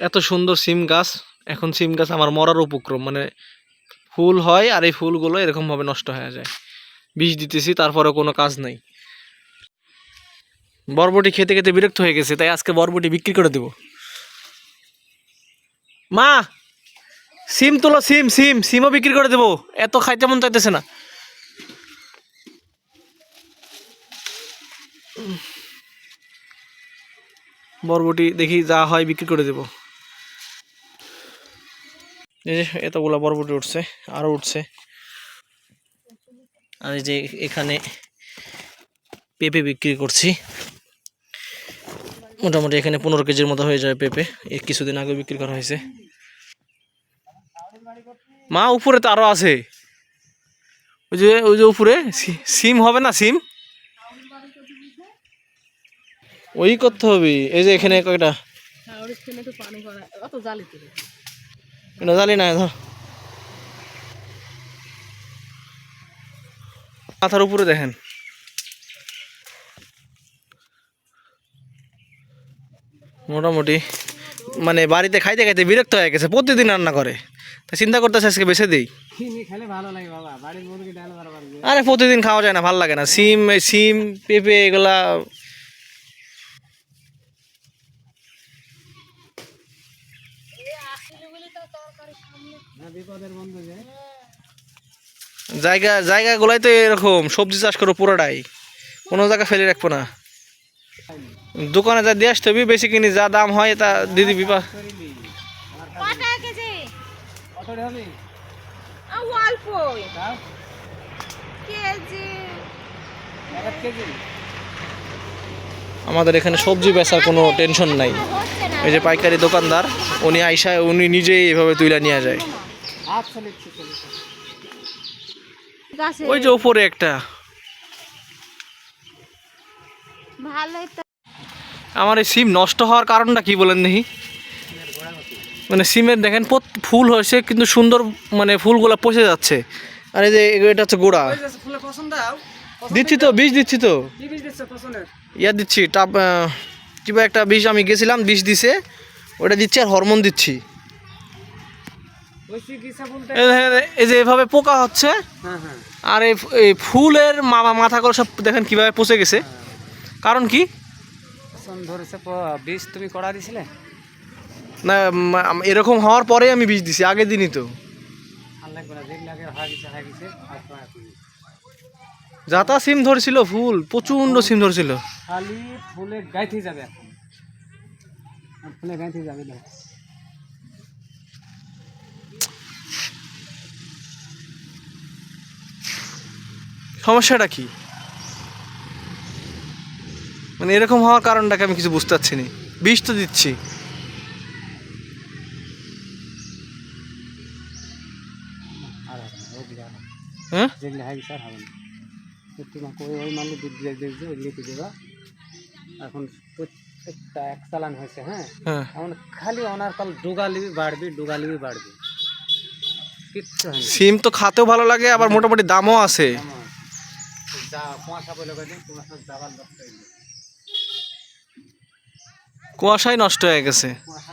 এত সুন্দর সিম গাছ, এখন সিম গাছ আমার মরার উপক্রম মানে ফুল হয় আর এই ফুলগুলো এরকমভাবে নষ্ট হয়ে যায়। বিষ দিতেছি তারপরে কোনো কাজ নাই। বরবটি খেতে খেতে বিরক্ত হয়ে গেছে, তাই আজকে বরবটি বিক্রি করে দেব। মা, সিম তুলো, সিম সিম, সিমও বিক্রি করে দেবো। এত খাইতে মন চাইতেছে না। বরবটি দেখি যা হয় বিক্রি করে দেব। এই যে এতগুলো বরবটি উঠছে আরও উঠছে। আর এই যে এখানে পেঁপে বিক্রি করছি। মোটামুটি এখানে পনেরো কেজির মতো হয়ে যায় পেঁপে। এই কিছুদিন আগে বিক্রি করা হয়েছে। মা, উপরে তো আরও আছে। ওই যে ওই যে উপরে সিম হবে না সিম? ওই করতে হবে। এই যে এখানে কয়টা? এটা জানি না ধর। মাথার উপরে দেখেন। মোটামুটি মানে বাড়িতে খাইতে খাইতে বিরক্ত হয়ে গেছে, প্রতিদিন রান্না করে। তা চিন্তা করতেছে আজকে বেছে দিই। আরে প্রতিদিন খাওয়া যায় না, ভালো লাগে না। সিম সিম, পেঁপে এগুলা জায়গা জায়গাগুলাই তো এরকম সবজি চাষ করো পুরোটাই। কোনো জায়গা ফেলে রাখব না। দোকানে যা দিয়ে আসতে হবে বেশি কিনি যা দাম হয় তা দিদি বিপা কেজি। আমাদের এখানে সবজি বেচার কোনো টেনশন নাই। এই যে পাইকারি দোকানদার উনি আইসা উনি নিজেই এভাবে তুলে নিয়ে যায়। ওই যে উপরে একটা। আমার এই সিম নষ্ট হওয়ার কারণটা কি বলেন দেখি? মানে সিমের দেখেন ফুল হয়েছে কিন্তু সুন্দর মানে ফুলগুলো পচে যাচ্ছে। আর এই যে এটা হচ্ছে গোড়া। দিচ্ছি তো বীজ দিচ্ছি তো? ইয়া দিচ্ছি টাপ কিবা একটা বিষ আমি গেছিলাম বিষ দিছে। ওটা দিচ্ছি আর হরমোন দিচ্ছি। এই যে এভাবে পোকা হচ্ছে হ্যাঁ হ্যাঁ। আর এই ফুলের মা- করে সব দেখেন কীভাবে পচে গেছে। কারণ কি? পছন্দ ধরেছে বীজ তুমি করা দিছিলে? না এরকম হওয়ার পরে আমি বিষ দিছি আগের দিনই তো। যাতা সিম ধরছিল ফুল প্রচণ্ড সিম ধরছিল। খালি ফুলে গাইতে যাবে এখন। ফুলে গাইতে যাবে সমস্যাটা কি? মানে এরকম হওয়ার কারণটাকে আমি কিছু বুঝতে পারছি না। বিষ তো দিচ্ছি। আর হ্যাঁ? যেগুলো হয়ে গেছে হবে না। তোমাকে ওই ওই মালে দুধ দিয়ে দেখবে ওই লিখে দেবা। এখন প্রত্যেকটা এক চালান হয়েছে হ্যাঁ? হ্যাঁ। এখন খালি ওনার কাল ডুগালিবি বাড়বি ডুগালিবি বাড়বি। কিচ্ছু হয় সিম তো খাতেও ভালো লাগে আবার মোটামুটি দামও আছে। আমার যা কুয়াশা বলে কদিন কুয়াশা যাবার নষ্ট হয়ে গেছে কুয়াশায় নষ্ট হয়ে গেছে। কুয়াশা